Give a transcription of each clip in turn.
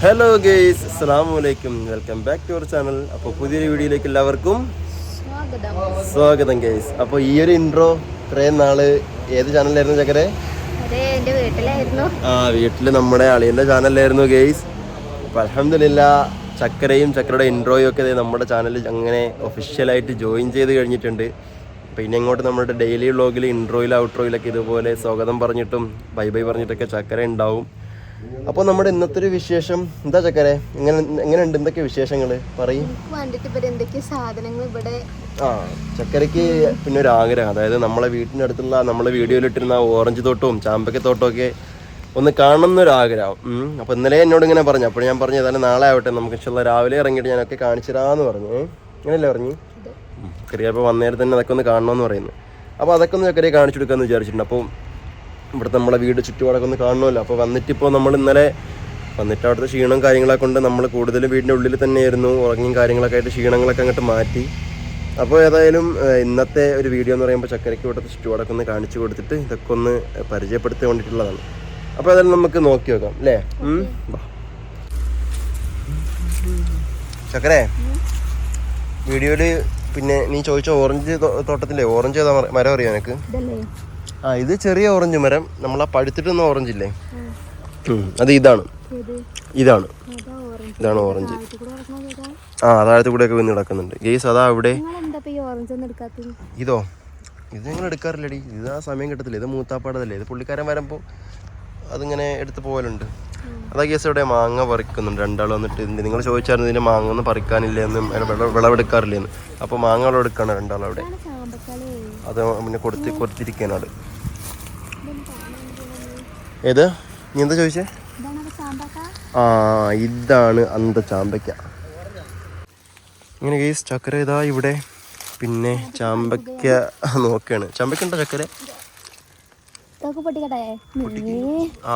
Hello guys അസ്സാം വലൈക്കും welcome back to our channel അപ്പോൾ പുതിയൊരു വീഡിയോയിലേക്ക് എല്ലാവർക്കും സ്വാഗതം. ഗെയ്സ് അപ്പോൾ ഈ ഒരു ഇൻട്രോ ഇത്രയും നാൾ ഏത് ചാനലിലായിരുന്നു ചക്കരെ? ആ വീട്ടിൽ നമ്മുടെ അളിയന്റെ ചാനലിലായിരുന്നു ഗെയ്സ് അപ്പോൾ അലഹമില്ല ചക്കരയും ചക്കരയുടെ ഇൻട്രോയും ഒക്കെ നമ്മുടെ ചാനലിൽ അങ്ങനെ ഒഫീഷ്യലായിട്ട് ജോയിൻ ചെയ്ത് കഴിഞ്ഞിട്ടുണ്ട്. പിന്നെ ഇനി അങ്ങോട്ട് നമ്മുടെ ഡെയിലി വ്ളോഗിൽ ഇൻട്രോയിലും ഔട്ട്രോയിലൊക്കെ ഇതുപോലെ സ്വാഗതം പറഞ്ഞിട്ടും ബൈ ബൈ പറഞ്ഞിട്ടൊക്കെ ചക്കര ഉണ്ടാവും. അപ്പോൾ നമ്മുടെ ഇന്നത്തെ ഒരു വിശേഷം എന്താ ചക്കരെ എങ്ങനെ എങ്ങനെയുണ്ട് എന്തൊക്കെ വിശേഷങ്ങൾ പറയും ആ ചക്കരയ്ക്ക് പിന്നെ ഒരു ആഗ്രഹം അതായത് നമ്മളെ വീട്ടിനടുത്തുള്ള നമ്മളെ വീഡിയോയിലിട്ടിരുന്ന ഇട്ടിരുന്ന ഓറഞ്ച് തോട്ടവും ചാമ്പക്ക തോട്ടവും ഒക്കെ ഒന്ന് കാണണം എന്നൊരു ആഗ്രഹം അപ്പൊ അപ്പോൾ ഇന്നലെ എന്നോട് ഇങ്ങനെ പറഞ്ഞു അപ്പോൾ ഞാൻ പറഞ്ഞു ഏതായാലും നാളെ ആവട്ടെ നമുക്ക് ഇഷ്ടമുള്ള രാവിലെ ഇറങ്ങിയിട്ട് ഞാനൊക്കെ കാണിച്ചിരാന്ന് പറഞ്ഞു? അങ്ങനെയല്ലേ പറഞ്ഞു ചെറിയപ്പോൾ ചെറിയ അപ്പോൾ വന്നേരം തന്നെ അതൊക്കെ ഒന്ന് കാണണമെന്ന് പറയുന്നു അപ്പോൾ അതൊക്കെ ഒന്ന് ചക്കരയെ കാണിച്ചു കൊടുക്കാമെന്ന് വിചാരിച്ചിട്ടുണ്ട് അപ്പോൾ ഇവിടുത്തെ നമ്മളെ വീട് ചുറ്റുപാടൊക്കെ ഒന്ന് കാണണമല്ലോ. അപ്പോൾ വന്നിട്ടിപ്പോൾ നമ്മൾ ഇന്നലെ വന്നിട്ട് അവിടുത്തെ ക്ഷീണം കാര്യങ്ങളൊക്കെ കൊണ്ട് നമ്മൾ കൂടുതലും വീടിന്റെ ഉള്ളിൽ തന്നെയായിരുന്നു. ഉറങ്ങിയും കാര്യങ്ങളൊക്കെ ആയിട്ട് ക്ഷീണങ്ങളൊക്കെ അങ്ങോട്ട് മാറ്റി. അപ്പോൾ ഏതായാലും ഇന്നത്തെ ഒരു വീഡിയോ എന്ന് പറയുമ്പോൾ ചക്കരയ്ക്ക് ഇവിടുത്തെ ചുറ്റുപാടൊക്കെ ഒന്ന് കാണിച്ചു കൊടുത്തിട്ട് ഇതൊക്കെ ഒന്ന് പരിചയപ്പെടുത്തി കൊണ്ടിട്ടുള്ളതാണ് അപ്പോൾ ഏതായാലും നമുക്ക് നോക്കി നോക്കാം അല്ലേ? ചക്കരേ വീഡിയോയിൽ പിന്നെ നീ ചോദിച്ച ഓറഞ്ച് തോട്ടത്തിലെ ഓറഞ്ച് ഏതാ മര- അറിയാം എനിക്ക് ആ ഇത് ചെറിയ ഓറഞ്ച് മരം. നമ്മൾ ആ പഴുത്തിട്ടുന്ന ഓറഞ്ച് ഇല്ലേ? അത് ഇതാണ്. ഇത് ഇതാണ്. ഇതാണ് ഓറഞ്ച്? ആ താഴത്തെ കൂടെ ഒക്കെ വന്ന് കിടക്കുന്നുണ്ട്. ഗെയ്സ് അതാ അവിടെ. ഇതോ? ഇത് ഞങ്ങൾ എടുക്കാറില്ലടി. ഇത് ആ സമയം കിട്ടത്തില്ല. ഇത് മൂത്താപ്പാടതല്ലേ. ഇത് പുള്ളിക്കാരൻ വരുമ്പോൾ അതിങ്ങനെ എടുത്ത് പോകലുണ്ട് അതാ കേസ് ഇവിടെ മാങ്ങ പറിക്കുന്നുണ്ട്. രണ്ടാൾ വന്നിട്ട് നിങ്ങൾ ചോദിച്ചായിരുന്നു ഇതിന് മാങ്ങ ഒന്നും പറിക്കാനില്ല എന്നും വിള വിളവെടുക്കാറില്ലെന്ന്. അപ്പോൾ മാങ്ങ വിളവെടുക്കാണ് രണ്ടാൾ അവിടെ അത് പിന്നെ കൊടുത്ത് കൊടുത്തിരിക്കാനാണ് ഏത്? നീ എന്താ ചോദിച്ചേ? ആ ഇതാണ് അന്ത ചാമ്പയ്ക്ക ഇങ്ങനെ കേസ് ചക്കര ഇതാ ഇവിടെ. പിന്നെ ചാമ്പയ്ക്ക നോക്കാണ്. ചാമ്പയ്ക്ക ഉണ്ടോ ചക്കര? ആ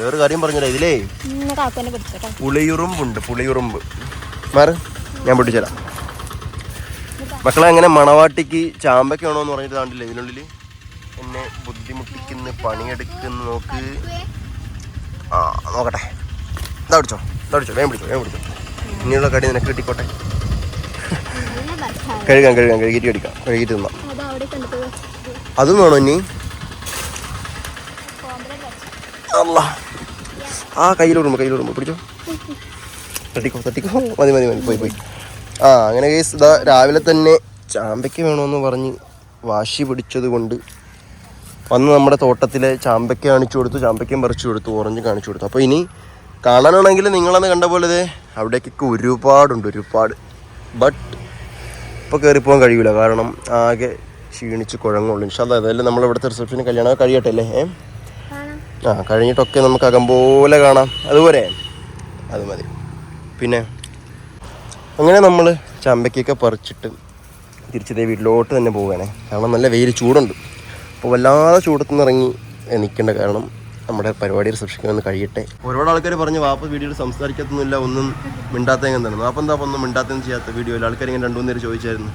വേറെ കാര്യം പറഞ്ഞില്ല ഇതിലേ. പുളിയുറുമ്പുണ്ട് പുളിയുറുമ്പ്. മാറ് ഞാൻ പൊട്ടിച്ചരാം. മക്കളെ അങ്ങനെ മണവാട്ടിക്ക് ചാമ്പയ്ക്ക എന്ന് പറഞ്ഞിട്ട് താണ്ടില്ലേ ഇതിനുള്ളിൽ എന്നെ ബുദ്ധിമുട്ടിക്കുന്ന പണിയെടുക്കുന്ന നോക്ക്. ആ നോക്കട്ടെ. ഇതാ പിടിച്ചോ ഇതാ പിടിച്ചോ വേഗം പിടിച്ചോ വേഗം പിടിച്ചോ. ഇനിയുള്ള കടി നിനക്ക് കിട്ടിക്കോട്ടെ. കഴുകാം കഴുകാം കഴുകിയിട്ട് അടിക്കാം കഴുകിയിട്ട് തിന്നാം. അതും വേണോ ഇനി? അല്ല ആ കയ്യിലോടുമ്പോ കയ്യിലോടുമ്പോ പിടിച്ചോ. തട്ടിക്കോ തട്ടിക്കോ. മതി മതി മതി പോയി പോയി. ആ അങ്ങനെ കേസ് ഇതാ രാവിലെ തന്നെ ചാമ്പയ്ക്ക വേണമെന്ന് പറഞ്ഞ് വാശി പിടിച്ചത് കൊണ്ട് വന്ന് നമ്മുടെ തോട്ടത്തിലെ ചാമ്പയ്ക്ക കാണിച്ചു കൊടുത്തു ചാമ്പയ്ക്കയും പറിച്ചു കൊടുത്തു ഓറഞ്ച് കാണിച്ചു കൊടുത്തു. അപ്പോൾ ഇനി കാണാനാണെങ്കിൽ നിങ്ങളന്ന് കണ്ട പോലെ ഇതേ അവിടേക്കൊക്കെ ഒരുപാടുണ്ട് ഒരുപാട്. ബട്ട് ഇപ്പോൾ കയറിപ്പോകാൻ കഴിയില്ല കാരണം ആകെ ക്ഷീണിച്ച് കുഴങ്ങുള്ളൂ. ഇൻഷാല്ല അതല്ലേ നമ്മൾ ഇവിടുത്തെ റിസപ്ഷന് കല്യാണം കഴിയട്ടെ അല്ലേ? ഏ? ആ കഴിഞ്ഞിട്ടൊക്കെ നമുക്ക് അകം പോലെ കാണാം. അതുപോലെ അത് മതി. പിന്നെ അങ്ങനെ നമ്മൾ ചമ്പയ്ക്കൊക്കെ പറിച്ചിട്ട് തിരിച്ചതേ വീട്ടിലോട്ട് തന്നെ പോവുകയാണേ. കാരണം നല്ല വെയിൽ ചൂടുണ്ട്. അപ്പോൾ വല്ലാതെ ചൂടത്തുനിന്ന് ഇറങ്ങി നിൽക്കേണ്ട കാരണം നമ്മുടെ പരിപാടി റിസപ്ഷനിൽ കഴിയട്ടെ. ഒരുപാട് ആൾക്കാർ പറഞ്ഞു വാപ്പ വീഡിയോയിൽ സംസാരിക്കത്തൊന്നുമില്ല ഒന്നും മിണ്ടാത്തേങ്ങനെ എന്താണ് വാപ്പ എന്താ ഒന്നും മിണ്ടാത്തേന്ന് ചെയ്യാത്ത വീഡിയോയിൽ ആൾക്കാർ ഇങ്ങനെ രണ്ടു മൂന്ന് പേര് ചോദിച്ചായിരുന്നു.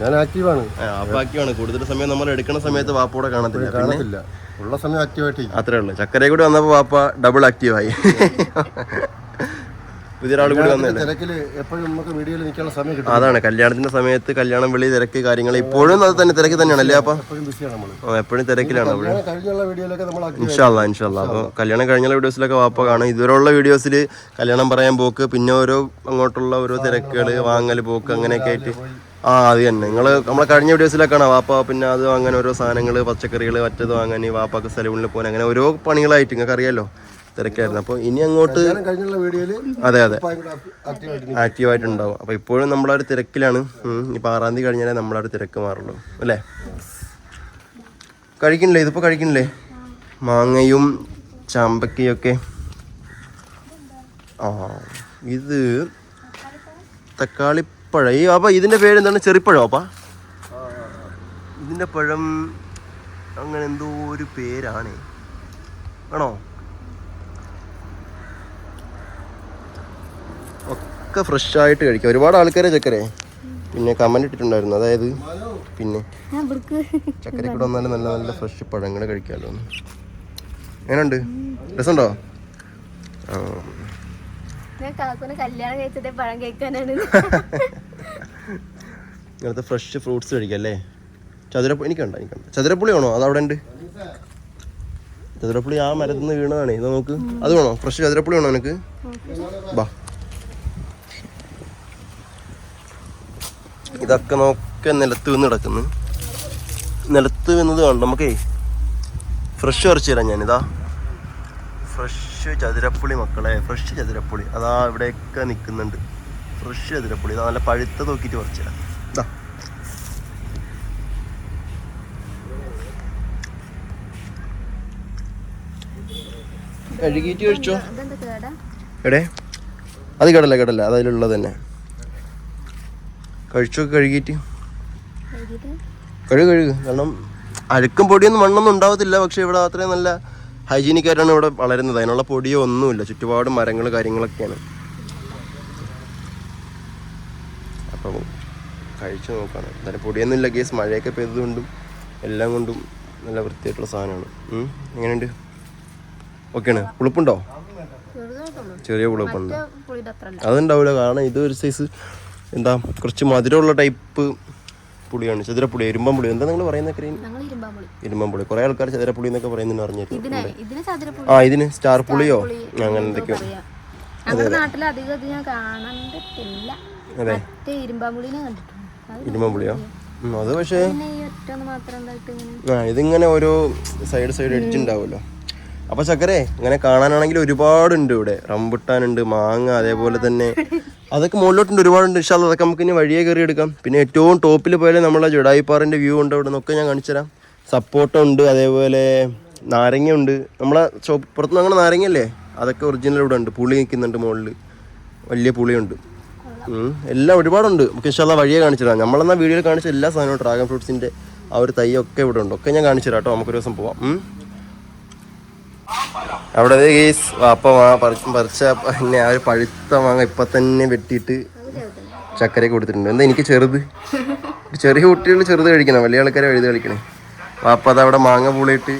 ഞാൻ ആക്റ്റീവാണ് ആ, ആക്റ്റീവാണ് കൂടുതൽ സമയം നമ്മൾ എടുക്കുന്ന സമയത്ത് വാപ്പോടെ കാണത്തില്ല. കാണത്തില്ല. ഉള്ള സമയം ആക്റ്റീവായിട്ട് അത്രേ ഉള്ളൂ. ചക്കരയിൽ കൂടി വന്നപ്പോൾ വാപ്പ ഡബിൾ ആക്റ്റീവായി പുതിയൊരാൾ കൂടി വന്നല്ലേ എപ്പോഴും നമുക്ക് വീഡിയോയിൽ നിൽക്കാനുള്ള സമയം കിട്ടും. അതാണ് കല്യാണത്തിന്റെ സമയത്ത് കല്യാണം വിളി തിരക്ക് കാര്യങ്ങൾ ഇപ്പോഴും അത് തന്നെ തിരക്ക് തന്നെയാണ് അല്ലേ അപ്പൊ? എപ്പോഴും തിരക്കിലാണ് ഇൻഷാല്ല ഇൻഷാല്ല അപ്പോൾ കല്യാണം കഴിഞ്ഞുള്ള വീഡിയോസിലൊക്കെ വാപ്പ കാണും. ഇതുവരെയുള്ള വീഡിയോസിൽ കല്യാണം പറയാൻ പോക്ക് പിന്നെ ഓരോ അങ്ങോട്ടുള്ള ഓരോ തിരക്കുകൾ വാങ്ങൽ പോക്ക് അങ്ങനെയൊക്കെ ആയിട്ട്. ആ അത് തന്നെ. നിങ്ങൾ നമ്മളെ കഴിഞ്ഞ വീഡിയോസിലൊക്കെ കാണാം. വാപ്പ പിന്നെ അത് അങ്ങനെ ഓരോ സാധനങ്ങൾ പച്ചക്കറികൾ മറ്റത് വാങ്ങാൻ വാപ്പാക്ക് സലൂണിൽ പോകാൻ അങ്ങനെ ഓരോ പണികളായിട്ട്. നിങ്ങൾക്ക് അറിയാലോ തിരക്കായിരുന്നു. അപ്പോൾ ഇനി അങ്ങോട്ട് അതെ അതെ. ആക്റ്റീവായിട്ട് ആക്റ്റീവായിട്ടുണ്ടാവും. അപ്പോൾ ഇപ്പോഴും നമ്മളാ ഒരു തിരക്കിലാണ് ഇപ്പം ആറാം തീയതി കഴിഞ്ഞാലേ നമ്മളാ ഒരു തിരക്ക് മാറുള്ളൂ. അല്ലേ? കഴിക്കണില്ലേ ഇതിപ്പോ കഴിക്കണില്ലേ മാങ്ങയും ചാമ്പക്കയും ഒക്കെ ആ ഇത് തക്കാളിപ്പഴം. ഈ അപ്പൊ ഇതിന്റെ പേര് എന്താണ് ചെറിപ്പഴം അപ്പാ? ഇതിന്റെ പഴം അങ്ങനെ എന്തോ ഒരു പേരാണ്. ആണോ? ഒക്കെ ഫ്രഷ് ആയിട്ട് കഴിക്കാം. ഒരുപാട് ആൾക്കാരെ ചക്കരെ. പിന്നെ കമന്റ് ഇട്ടിട്ടുണ്ടായിരുന്നു. അതായത് പിന്നെ ചക്കര കൂടെ വന്നാലും നല്ല നല്ല ഫ്രഷ് പഴങ്ങൾ കഴിക്കാമല്ലോ എങ്ങനെയുണ്ട്? രസമുണ്ടോ? ഇങ്ങനത്തെ ഫ്രഷ് ഫ്രൂട്ട്സ് കഴിക്കാം അല്ലേ? ചതുരപ്പുളി എനിക്കുണ്ട് എനിക്കുണ്ട്. ചതുരപ്പുളി വേണോ? അത് അവിടെ ഉണ്ട്. ചതുരപ്പുളി ആ മരത്തിൽ നിന്ന് വീണതാണ്. ഇത് നോക്ക്. അത് വേണോ? ഫ്രഷ് ചതുരപ്പുളി വേണോ നിനക്ക്? ബാ. ഇതൊക്കെ നോക്കെ നിലത്ത് വീണ് കിടക്കുന്നു. നിലത്ത് വീണത് കാണും നമുക്കേ ഫ്രഷ് പറിച്ചു തരാം ഞാനിതാ. ഫ്രഷ് ചതുരപ്പുളി മക്കളെ ഫ്രഷ് ചതുരപ്പുളി. അതാ ഇവിടെയൊക്കെ നിൽക്കുന്നുണ്ട്. ഫ്രഷ് ചതുരപ്പുളി. ഇതാ നല്ല പഴുത്ത നോക്കിയിട്ട് പറിച്ചു തരാം. ഇതാ. കഴുകിയിട്ട് കഴിച്ചോ? അതെന്താ കേടാ? എടേ അത് കേടല്ല കേടല്ല. അത് അതിലുള്ളത് തന്നെ. കഴിച്ചൊക്കെ കഴുകിയിട്ട്. കഴുകു കഴുകു. കാരണം അഴുക്കും പൊടിയൊന്നും മണ്ണൊന്നും ഉണ്ടാവത്തില്ല. പക്ഷെ ഇവിടെ അത്രയും നല്ല ഹൈജീനിക് ആയിട്ടാണ് ഇവിടെ വളരുന്നത്. അതിനുള്ള പൊടിയോ ഒന്നുമില്ല. ചുറ്റുപാട് മരങ്ങൾ കാര്യങ്ങളൊക്കെയാണ്. അപ്പം കഴിച്ചു നോക്കാണ്. എന്തായാലും പൊടിയൊന്നും ഇല്ല കേസ് മഴയൊക്കെ പെയ്തതുകൊണ്ടും എല്ലാം കൊണ്ടും നല്ല വൃത്തിയായിട്ടുള്ള സാധനമാണ്. എങ്ങനെയുണ്ട്? ഓക്കെയാണ്. പുളിപ്പുണ്ടോ? ചെറിയ പുളിപ്പുണ്ട്. അതുണ്ടാവില്ല കാരണം ഇതൊരു സൈസ് എന്താ കുറച്ച് മധുരമുള്ള ടൈപ്പ് പുളിയാണ് ചതുരപ്പുളി എരുമ്പം പുളി എന്താ നിങ്ങൾ ഇരുമ്പാമ്പുളി. ഇരുമ്പം പുളി കുറേ ആൾക്കാർ ചതുരപ്പുളി എന്നൊക്കെ പറയുന്നുണ്ട് അറിഞ്ഞിട്ടുണ്ട് ആ ഇതിന് സ്റ്റാർ പുളിയോ? പുളി അങ്ങനെ എന്തൊക്കെയോ. അതെ അതെ. കണ്ടിട്ടുണ്ട്. അത് ഇരുമ്പം പുളിയോ ഉം, അത് പക്ഷേ ആ ഇതിങ്ങനെ ഓരോ സൈഡ് സൈഡ് എഡ്ജ് ഉണ്ടാവുമല്ലോ അപ്പൊ ചക്കരെ ഇങ്ങനെ കാണാനാണെങ്കിൽ ഒരുപാടുണ്ട് ഇവിടെ. റംബുട്ടാനുണ്ട് മാങ്ങ അതേപോലെ തന്നെ അതൊക്കെ മുകളിലോട്ടുണ്ട് ഒരുപാടുണ്ട്. ഇഷ്ടം അതൊക്കെ നമുക്ക് ഇനി വഴിയെ കയറി എടുക്കാം. പിന്നെ ഏറ്റവും ടോപ്പിൽ പോയാലേ നമ്മളെ ജുഡായിപ്പാറിന്റെ വ്യൂ ഉണ്ട് അവിടെ. നിന്നൊക്കെ ഞാൻ കാണിച്ചുതരാം സപ്പോർട്ട ഉണ്ട് അതേപോലെ നാരങ്ങ ഉണ്ട്. നമ്മളെ ഷോപ്പ് പുറത്ത് അങ്ങനെ നാരങ്ങയല്ലേ? അതൊക്കെ ഒറിജിനൽ ഇവിടെ ഉണ്ട്. പുളി നിൽക്കുന്നുണ്ട് മുകളിൽ വലിയ പുളിയുണ്ട്. എല്ലാം ഒരുപാടുണ്ട്. നമുക്ക് ഇഷ്ടമുള്ള വഴിയെ കാണിച്ചു തരാം. നമ്മളെന്നാ വീഡിയോയിൽ കാണിച്ച എല്ലാ സാധനവും ഡ്രാഗൺ ഫ്രൂട്ട്സിന്റെ ആ ഒരു തൈ ഒക്കെ ഇവിടെ ഉണ്ട്. ഒക്കെ ഞാൻ കാണിച്ചു തരാം കേട്ടോ. നമുക്കൊരു ദിവസം പോവാം. അവിടെ ഗെയ്സ് വാപ്പ മാ പറിച്ച് പിന്നെ ആ ഒരു പഴുത്ത മാങ്ങ ഇപ്പൊ തന്നെ വെട്ടിയിട്ട് ചക്കരയൊക്കെ കൊടുത്തിട്ടുണ്ട്. എന്താ എനിക്ക് ചെറുത്? ചെറിയ കുട്ടികൾ ചെറുത് കഴിക്കണം. വലിയ ആൾക്കാരെ വലുത് കളിക്കണേ. വാപ്പ അത് അവിടെ മാങ്ങ പൂളിയിട്ട്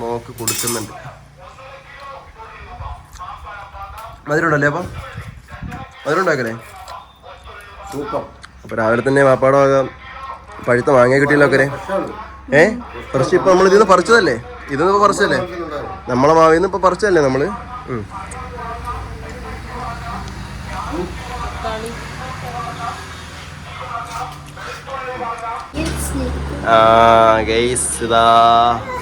മോക്ക് കൊടുക്കുന്നുണ്ട്. മധുരണ്ടല്ലേ അപ്പം? മധുരം ഉണ്ടാക്കലേ? സൂപ്പർ. അപ്പൊ രാവിലെ തന്നെ വാപ്പാടാകാം പഴുത്ത മാങ്ങ കിട്ടിയല്ലോ ഒക്കെ. ഏ? കുറച്ച് ഇപ്പൊ നമ്മൾ ഇതിന്ന് പറിച്ചതല്ലേ? ഇതിന്ന് ഇപ്പൊ പറിച്ചതല്ലേ? നമ്മളെ മാവിൽ നിന്ന് ഇപ്പൊ പറിച്ചതല്ലേ നമ്മൾ? ആ ഇതാ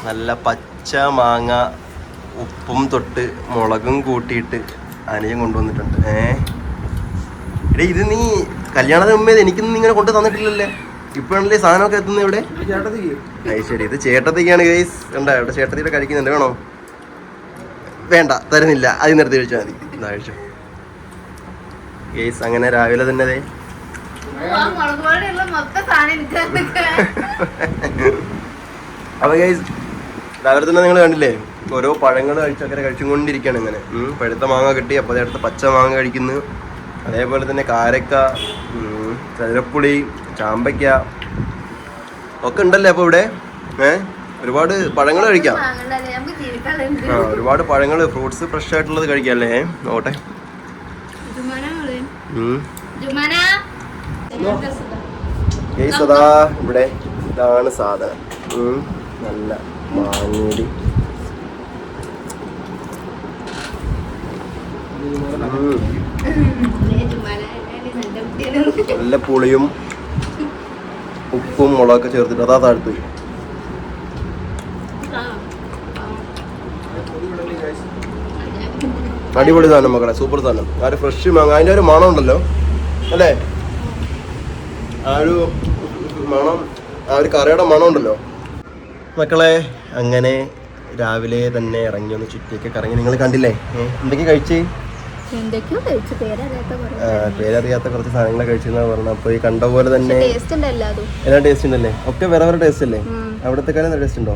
നല്ല പച്ച മാങ്ങ ഉപ്പും തൊട്ട് മുളകും കൂട്ടിയിട്ട് അനിയൻ കൊണ്ടുവന്നിട്ടുണ്ട്. ഏ? ഇത് നീ കല്യാണത്തിന് മുമ്പേ എനിക്കൊന്നും ഇങ്ങനെ കൊണ്ടു തന്നിട്ടില്ലല്ലേ? ഇപ്പോഴല്ലേ സാധനമൊക്കെ എത്തുന്നത് ഇവിടെ? അത് ശരി ഇത് ചേട്ടത്തിക്കാണ് ഗൈസ് കണ്ടോ ഇവിടെ ചേട്ടത്തിയുടെ കഴിക്കുന്നുണ്ട് വേണോ? വേണ്ട തരുന്നില്ല. അത് നിർത്തി കഴിച്ചാൽ മതി. എന്താ കഴിച്ചു. ഗൈസ് അങ്ങനെ രാവിലെ തന്നെ അതെ അപ്പൊ ഗൈസ് രാവിലെ തന്നെ നിങ്ങൾ കണ്ടില്ലേ? ഓരോ പഴങ്ങൾ കഴിച്ചൊക്കെ കഴിച്ചുകൊണ്ടിരിക്കുകയാണ് ഇങ്ങനെ. പഴുത്ത മാങ്ങ കിട്ടി അപ്പോൾ അടുത്ത പച്ച മാങ്ങ കഴിക്കുന്നു. അതേപോലെ തന്നെ കാരക്ക ചതുരപ്പുളി ചാമ്പയ്ക്ക ഒക്കെ ഉണ്ടല്ലേ അപ്പോൾ ഇവിടെ? ഏ? ഒരുപാട് പഴങ്ങൾ കഴിക്കാം. ആ ഒരുപാട് പഴങ്ങൾ ഫ്രൂട്ട്സ് ഫ്രഷ് ആയിട്ടുള്ളത് കഴിക്കാല്ലേ നോട്ടെ അതാ ഇവിടെ ഇതാണ് സാധനം. നല്ല മാങ്ങൂടി. നല്ല പുളിയും ഉപ്പും മുളകൊക്കെ ചേർത്തിട്ട് അതാ താഴ്ത്തു. അടിപൊളി സാധനം മക്കളെ സൂപ്പർ സാധനം. ആ ഒരു ഫ്രഷ് മാങ്ങ അതിന്റെ ഒരു മണം ഉണ്ടല്ലോ അല്ലേ? ആ ഒരു മണം ആ ഒരു കറിയുടെ മണം ഉണ്ടല്ലോ. മക്കളെ അങ്ങനെ രാവിലെ തന്നെ ഇറങ്ങി ഒന്ന് ചുറ്റിയൊക്കെ കറങ്ങി. നിങ്ങൾ കണ്ടില്ലേ? എന്തൊക്കെ കഴിച്ചു? പേരറിയാത്ത കുറച്ച് സാധനങ്ങൾ കഴിച്ചെന്നാ പറഞ്ഞു അപ്പൊ ഈ കണ്ട പോലെ തന്നെ എല്ലാ ടേസ്റ്റ് ഉണ്ടല്ലേ? ഒക്കെ വേറെ വേറെ ടേസ്റ്റ് അല്ലേ? അവിടത്തെ കാര്യം ടേസ്റ്റ് ഉണ്ടോ?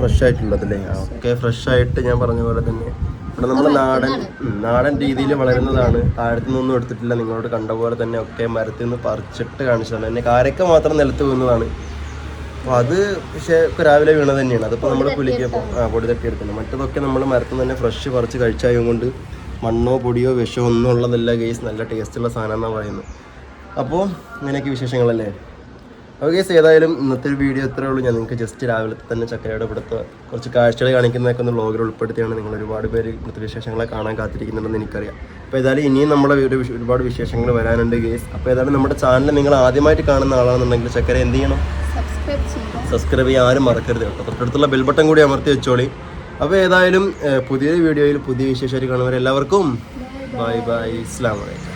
ഫ്രഷ് ആയിട്ടുള്ളതല്ലേ ഓക്കെ ഒക്കെ ഫ്രഷ് ആയിട്ട് ഞാൻ പറഞ്ഞ പോലെ തന്നെ. ഇവിടെ നമ്മൾ നാടൻ നാടൻ രീതിയിൽ വളരുന്നതാണ്. താഴത്തു നിന്നൊന്നും എടുത്തിട്ടില്ല. നിങ്ങളോട് കണ്ട പോലെ തന്നെ ഒക്കെ മരത്തിൽ നിന്ന് പറിച്ചിട്ട് കാണിച്ചതാണ്. എന്നെ കാരക്ക മാത്രം നിലത്ത് വീഴുന്നതാണ്. അപ്പോൾ അത് പക്ഷേ രാവിലെ വീണത് തന്നെയാണ്. അതിപ്പോൾ നമ്മൾ കുലിക്കപ്പോൾ ആ പൊടി തട്ടിയെടുക്കുന്നത് മറ്റതൊക്കെ നമ്മൾ മരത്തിൽ തന്നെ ഫ്രഷ് പറിച്ച് കഴിച്ചായതുകൊണ്ട് മണ്ണോ പൊടിയോ വിഷമോ ഒന്നും ഉള്ളതല്ല ഗേസ് നല്ല ടേസ്റ്റുള്ള സാധനം എന്നാണ് പറയുന്നത്. അപ്പോൾ ഇങ്ങനെയൊക്കെ വിശേഷങ്ങളല്ലേ? അപ്പോൾ ഗേസ് ഏതായാലും ഇന്നത്തെ ഒരു വീഡിയോ ഇത്രയേ ഉള്ളൂ. ഞാൻ നിങ്ങൾക്ക് ജസ്റ്റ് രാവിലെ തന്നെ ചക്കരയുടെ ഇവിടുത്തെ കുറച്ച് കാഴ്ചകൾ കാണിക്കുന്നതൊക്കെ ഒന്ന് വ്ളോഗിൽ ഉൾപ്പെടുത്തിയാണ്. നിങ്ങൾ ഒരുപാട് പേര് ഇന്നത്തെ വിശേഷങ്ങളെ കാണാൻ കാത്തിരിക്കുന്നുണ്ടെന്ന് എനിക്കറിയാം. അപ്പോൾ ഏതായാലും ഇനിയും നമ്മുടെ ഒരു ഒരുപാട് വിശേഷങ്ങൾ വരാനുണ്ട് ഗേസ് അപ്പോൾ ഏതായാലും നമ്മുടെ ചാനൽ നിങ്ങൾ ആദ്യമായിട്ട് കാണുന്ന ആളാണെന്നുണ്ടെങ്കിൽ ചക്കര എന്ത് ചെയ്യണം? സബ്സ്ക്രൈബ് ചെയ്യാൻ ആരും മറക്കരുത് കേട്ടോ. തൊട്ടടുത്തുള്ള ബെൽ ബട്ടൺ കൂടി അമർത്തി വെച്ചോളി. അപ്പോൾ ഏതായാലും പുതിയ പുതിയൊരു വീഡിയോയിൽ പുതിയ വിശേഷമായിട്ട് കാണുന്നവരെല്ലാവർക്കും ബൈ ബൈ ഇസ്ലാം വലൈക്കും